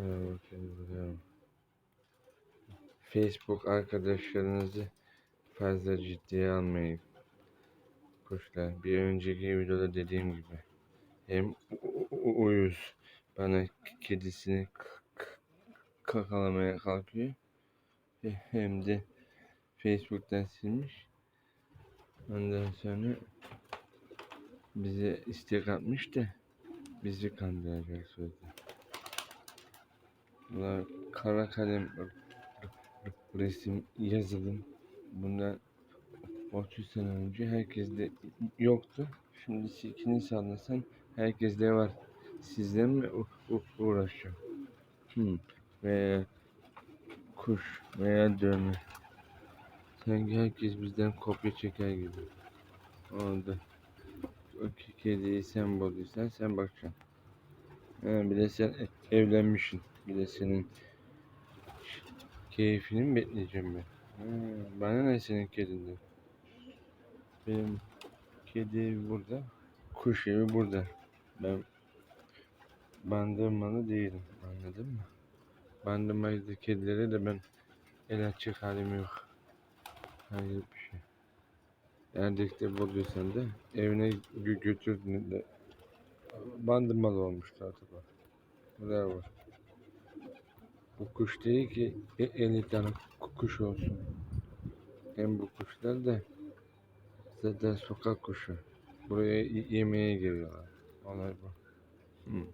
Bakıyorum. Facebook arkadaşlarınızı fazla ciddiye almayın. Kuşlar. Bir önceki videoda dediğim gibi. Hem uyuz bana kedisini kakalamaya kalkıyor. He- Hem de Facebook'tan silmiş. Ondan sonra bize istek atmış da bizi kandıracak sözde. Bunlar kara kalem resim yazılım. Bundan 30 sene önce herkeste yoktu. Şimdi silkini sallasan herkeste var. Sizden mi uğraşacağım? Hmm. Veya kuş veya dövme. Sanki herkes bizden kopya çeker gibi. Oldu. O ke- kediyi sen bulduysan sen bakacaksın. Ha, bir de sen e- evlenmişsin. Bir de senin keyfini mi bekleyeceğim ben? Ha, bana ne senin kedinden? Benim kedi burada. Kuş evi burada. Ben bandırmalı değilim. Anladın mı? Bandırmacı kedilere de ben el açacak halim yok. Hayır bir şey. Erdek'te bulduysan da evine gö götürdün de bandırmalı olmuştu artık o. Bravo. Bu kuş değil ki e- 50 tane ku- kuş olsun. Hem bu kuşlar da zaten sokak kuşu. Buraya yemeğe geliyorlar. Olay bu. Hı.